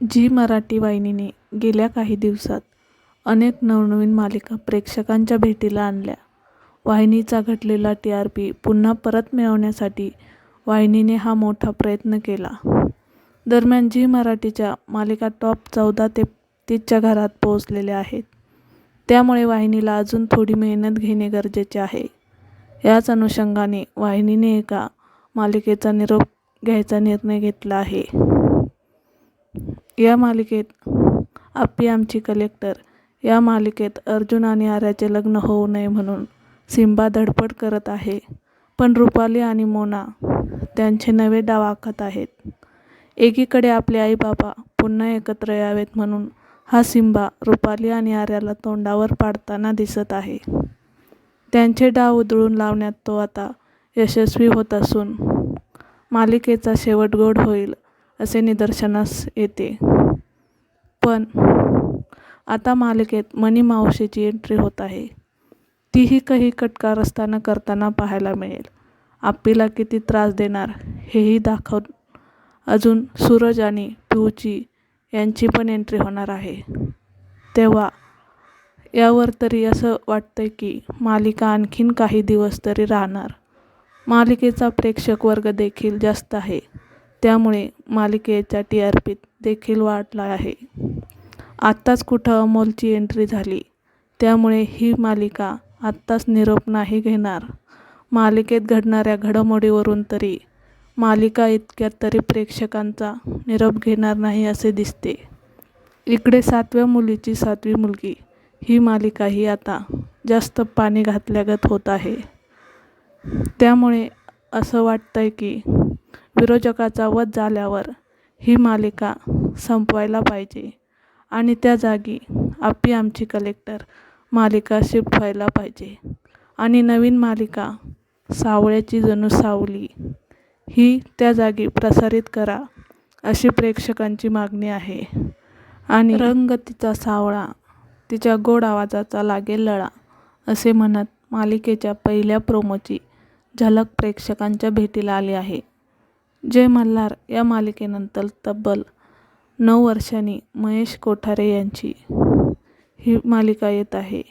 Zee Marathi वाहिनीने गेल्या काही दिवसात अनेक नवनवीन मालिका प्रेक्षकांच्या भेटीला आणल्या. वाहिनीचा घटलेला टी आर पी पुन्हा परत मिळवण्यासाठी वाहिनीने हा मोठा प्रयत्न केला. दरम्यान झी मराठीच्या मालिका टॉप चौदा ते तीसच्या घरात पोहोचलेल्या आहेत. त्यामुळे वाहिनीला अजून थोडी मेहनत घेणे गरजेचे आहे. याच अनुषंगाने वाहिनीने एका मालिकेचा निरोप घ्यायचा निर्णय घेतला आहे. या मालिकेत आप्पी आमची कलेक्टर या मालिकेत अर्जुन आणि आर्याचे लग्न होऊ नये म्हणून सिम्बा धडपड करत आहे. पण रुपाली आणि मोना त्यांचे नवे डाव आखत आहेत. एकीकडे आपले आई-बाबा पुन्हा एकत्र यावेत म्हणून हा सिम्बा रुपाली आणि आर्याला तोंडावर पाडताना दिसत आहे. त्यांचे डाव उधळून लावण्यात तो आता यशस्वी होत असून मालिकेचा शेवट गोड होईल असे निदर्शनास येते. पण आता मालिकेत मनी मावशीची एंट्री होत आहे. तीही काही कटकार असताना करताना पाहायला मिळेल. आप्पीला किती त्रास देणार हेही दाखवून अजून सूरज आणि पिहूची यांची पण एंट्री होणार आहे. तेव्हा यावर तरी असं वाटतं की मालिका आणखीन काही दिवस तरी राहणार. मालिकेचा प्रेक्षक वर्ग देखील जास्त आहे. त्यामुळे मालिकेच्या पीत देखील वाढला आहे. आत्ताच कुठं अमोलची एंट्री झाली. त्यामुळे ही मालिका आत्ताच निरोप नाही घेणार. मालिकेत घडणाऱ्या घडामोडीवरून तरी मालिका इतक्यात तरी प्रेक्षकांचा निरोप घेणार नाही असे दिसते. इकडे सातव्या मुलीची सातवी मुलगी ही मालिकाही आता जास्त पाणी घातल्यागत होत आहे. त्यामुळे असं वाटतंय की विरोचकाचा वध झाल्यावर ही मालिका संपवायला पाहिजे आणि त्या जागी आप्पी आमची कलेक्टर मालिका शिफ्ट व्हायला पाहिजे आणि नवीन मालिका सावळ्याची जणू सावली ही त्या जागी प्रसारित करा अशी प्रेक्षकांची मागणी आहे. आणि रंग तिचा सावळा, तिच्या गोड आवाजाचा लागेल लळा असे म्हणत मालिकेच्या पहिल्या प्रोमोची झलक प्रेक्षकांच्या भेटीला आली आहे. जय मल्हार या मालिकेनंतर तब्बल नऊ वर्षांनी महेश कोठारे यांची ही मालिका येत आहे.